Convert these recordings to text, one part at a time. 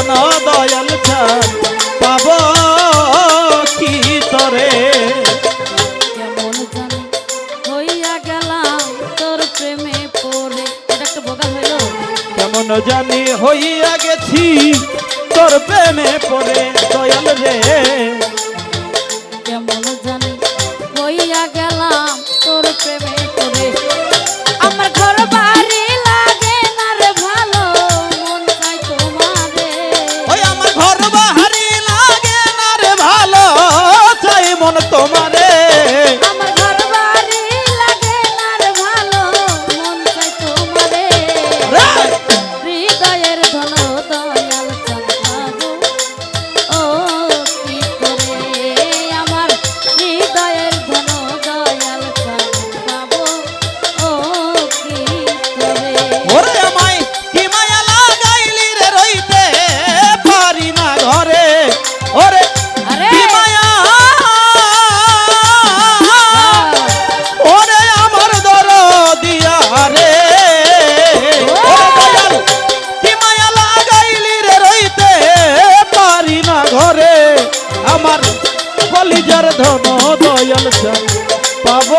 জীবন দয়াল পাব কি তরে? জানি হইয়া গেলাম তোর প্রেমে পড়ে। এটা কেমন জানি হইয়া গেছি তোর প্রেমে পড়ে দয়াল রে। কেমন কলিজার ধন দয়াল পাব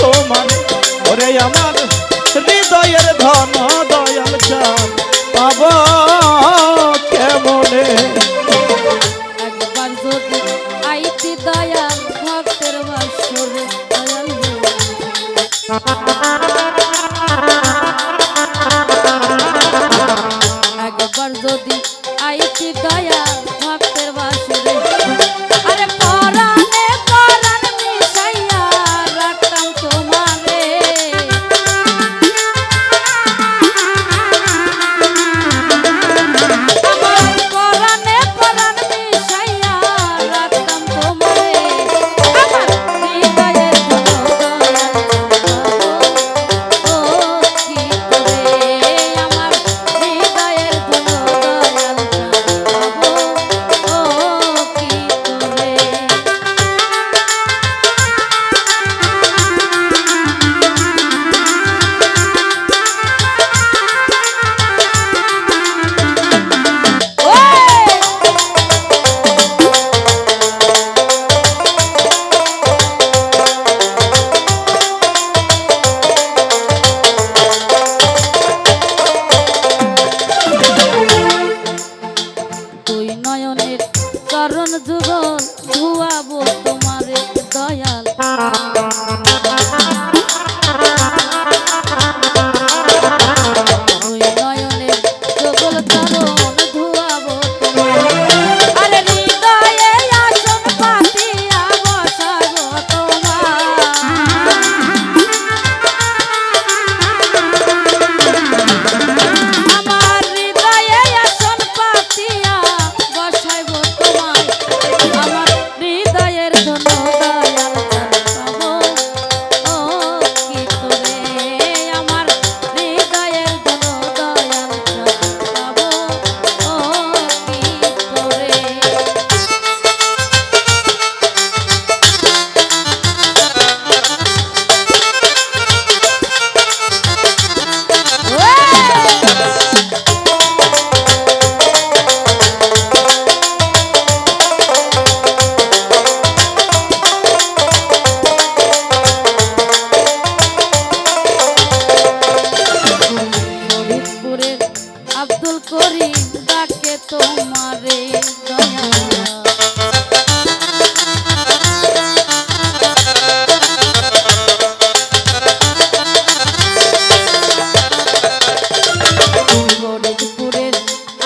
তোমার। ওরে আমার হৃদয়ের ধন দয়াল পাব কেমনে? একবার যদি দয়াল ভক্তের বাসরে দয়াল চরণ যুগল ধুয়াবো।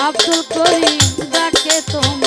আব্দুল করিম ডাকে তোমার